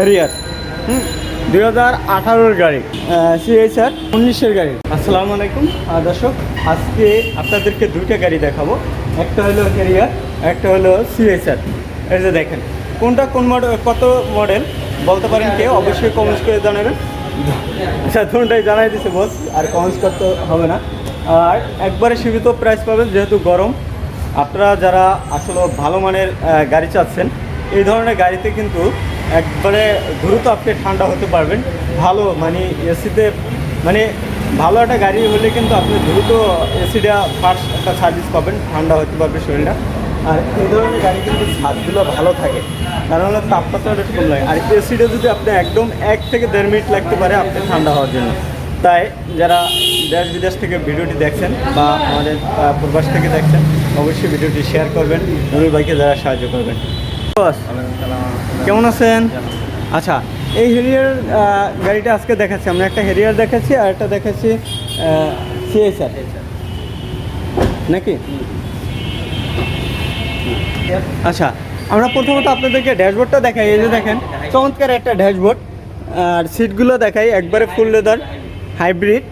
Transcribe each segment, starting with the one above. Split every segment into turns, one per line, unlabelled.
Harrier. হুম দুই হাজার আঠারোর গাড়ি। সিএইচআর উনিশের গাড়ি। আসসালামু আলাইকুম। দর্শক আজকে আপনাদেরকে দুইটা গাড়ি দেখাবো। একটা হলো হ্যারিয়ার একটা হলো সিএইচআর এই যে দেখেন কোনটা কোন মডেল কত মডেল বলতে পারেন কে অবশ্যই কমেন্টস করে জানাবেন। আচ্ছা ধরুনটাই জানাই দিছে বস আর কমেন্টস করতে হবে না। আর একবারে সীমিত প্রাইস পাবেন যেহেতু গরম। আপনারা যারা আসলে ভালো মানের গাড়ি চাচ্ছেন এই ধরনের গাড়িতে কিন্তু একবারে দ্রুত আপনি ঠান্ডা হতে পারবেন। ভালো মানে এসিতে মানে ভালো একটা গাড়ি হলে কিন্তু আপনি দ্রুত এসিটা ফার্স্ট একটা সার্ভিস পাবেন, ঠান্ডা হতে পারবে শরীরটা। আর এই ধরনের গাড়ি কিন্তু ছাদগুলো ভালো থাকে। কারণ হলো তাপমাত্রাটা একটু কম লাগে। আর এসিটা যদি আপনি একদম এক থেকে দেড় মিনিট লাগতে পারে আপনি ঠান্ডা হওয়ার জন্য। তাই যারা দেশ বিদেশ থেকে ভিডিওটি দেখছেন বা আমাদের প্রবাস থেকে দেখছেন, অবশ্যই ভিডিওটি শেয়ার করবেন। নুরুল ভাইকে যারা সাহায্য করবেন। বস, কেমন আছেন? আচ্ছা এই হেরিয়ার গাড়িটা আজকে দেখাচ্ছি। আমরা একটা হেরিয়ার দেখাচ্ছি আর একটা দেখাচ্ছি সিএসআর নাকি? আচ্ছা আমরা প্রথমত আপনাদেরকে ড্যাশবোর্ডটা দেখাই। এই যে দেখেন চমৎকার একটা ড্যাশবোর্ড। আর সিটগুলো দেখাই একবারে ফুল লেদার হাইব্রিড।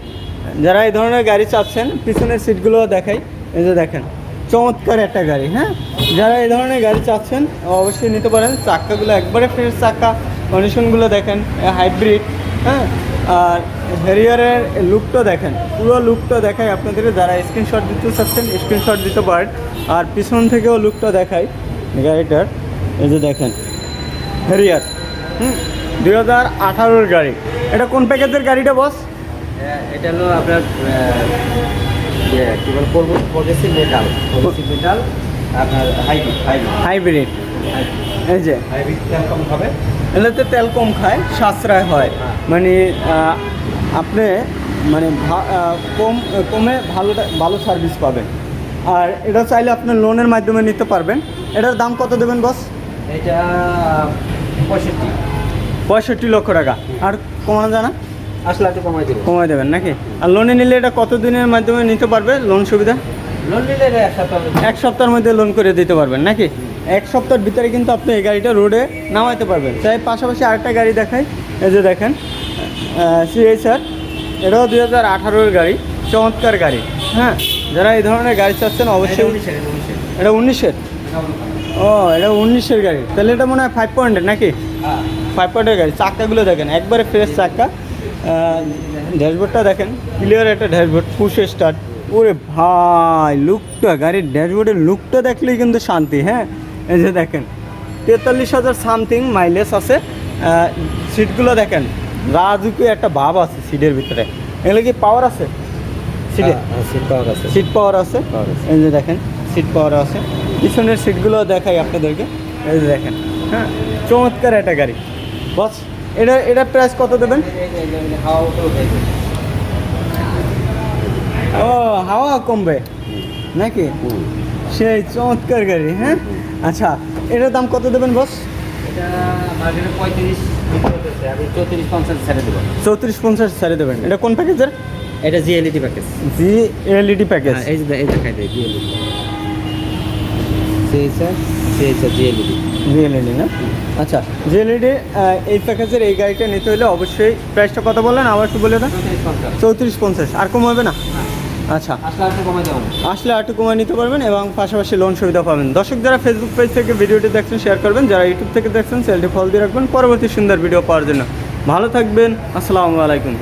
যারা এই ধরনের গাড়ি চাচ্ছেন পিছনের সিটগুলো দেখাই। এই যে দেখেন চমৎকার একটা গাড়ি হ্যাঁ? যারা এই ধরনের গাড়ি চাচ্ছেন, অবশ্যই নিতে পারেন। চাক্কাগুলো একবারে ফ্রেশ চাক্কা কন্ডিশনগুলো দেখেন হাইব্রিড হ্যাঁ? আর হ্যারিয়ারের লুকটা দেখেন, পুরো লুকটা দেখাই আপনাদের যারা স্ক্রিনশট দিতে চাচ্ছেন স্ক্রিনশট দিতে পারেন। আর পিছন থেকেও লুকটা দেখাই গাড়িটার। এই যে দেখেন হ্যারিয়ার হুম? দুই হাজার আঠারোর গাড়ি। এটা কোন প্যাকেজের গাড়িটা বস
এটা হলো আপনার কি বলে প্রগ্রেসিভ মেটাল প্রগ্রেসিভ মেটাল আপনার হাইব্রিড হাইব্রিড
হাইব্রিড এই যে।
হাইব্রিড তেল কম
এগুলোতে তেল কম খায় সাশ্রয় হয়।
হ্যাঁ।
মানে আপনি মানে কম কমে ভালো ভালো সার্ভিস পাবেন। আর এটা চাইলে আপনি লোনের মাধ্যমে নিতে পারবেন। এটার দাম কত দেবেন বস
এটা পঁয়ষট্টি।
পঁয়ষট্টি লক্ষ টাকা। আর কমানো যায় না?
আসলে একটু কমাই
দেবেন। নাকি? আর লোনে নিলে এটা কত দিনের মাধ্যমে নিতে পারবে লোন সুবিধা?
লোন নিলে এক
সপ্তাহের মধ্যে। লোন করে দিতে পারবেন নাকি? এক সপ্তাহের ভিতরে কিন্তু আপনি এই গাড়িটা রোডে নামাইতে পারবেন। তাই পাশাপাশি আরেকটা গাড়ি দেখাই। এই যে দেখেন সিএইচআর এটাও দুই হাজার আঠারোর গাড়ি চমৎকার গাড়ি। হ্যাঁ যারা এই ধরনের গাড়ি চাচ্ছেন অবশ্যই
এটা উনিশের
ও এটা উনিশের গাড়ি। তাহলে এটা মনে হয় ফাইভ পয়েন্টের নাকি?
হ্যাঁ।
ফাইভ পয়েন্টের গাড়ি চাক্কাগুলো দেখেন একবারে ফ্রেশ চাক্কা ড্যাশবোর্ডটা দেখেন ক্লিয়ার একটা ড্যাশবোর্ড পুষে স্টার্ট ওরে ভাই লুকটা গাড়ির ড্যাশবোর্ডের লুকটা দেখলেই কিন্তু শান্তি হ্যাঁ? এই যে দেখেন তেতাল্লিশ হাজার সামথিং মাইলেজ আছে। সিটগুলো দেখেন রাজুকি একটা ভাব আছে সিটের ভিতরে। এগুলো কি পাওয়ার আছে? সিটে
সিট পাওয়ার আছে।
সিট পাওয়ার আছে। এই যে দেখেন সিট পাওয়ার আছে। পিছনের সিটগুলো দেখাই আপনাদেরকে। এই যে দেখেন হ্যাঁ? চমৎকার একটা গাড়ি। বস এটা এটা প্রাইস কত দেবেন? ও হাওয়া কমবে। নাকি? সেই চমৎকার গাড়ি হ্যাঁ? আচ্ছা এটার দাম কত দেবেন বস
চৌত্রিশ পঞ্চাশ ছেড়ে
দেবেন। এটা কোন প্যাকেজের
এটা GLED package
G LED package
এই যে এই দেখাই দেয় GLED CSR CSR GLED
G LED না? আচ্ছা জি এলইডি এই প্যাকেজের এই গাড়িটা নিতে হলে অবশ্যই প্রাইসটা কত বললেন? আবার একটু বলে দেন।
চৌত্রিশ পঞ্চাশ।
আর কম হবে না আচ্ছা।
আসলে আপনি
আসলে আটু কমায় নিতে পারবেন এবং পাশাপাশি লোন সুবিধা পাবেন। দর্শক যারা ফেসবুক পেজ থেকে ভিডিওটি দেখছেন শেয়ার করবেন। যারা ইউটিউব থেকে দেখছেন চ্যানেলটি ফলো দিয়ে রাখবেন। পরবর্তী সুন্দর ভিডিও পাওয়ার জন্য। ভালো থাকবেন। আসসালামু আলাইকুম।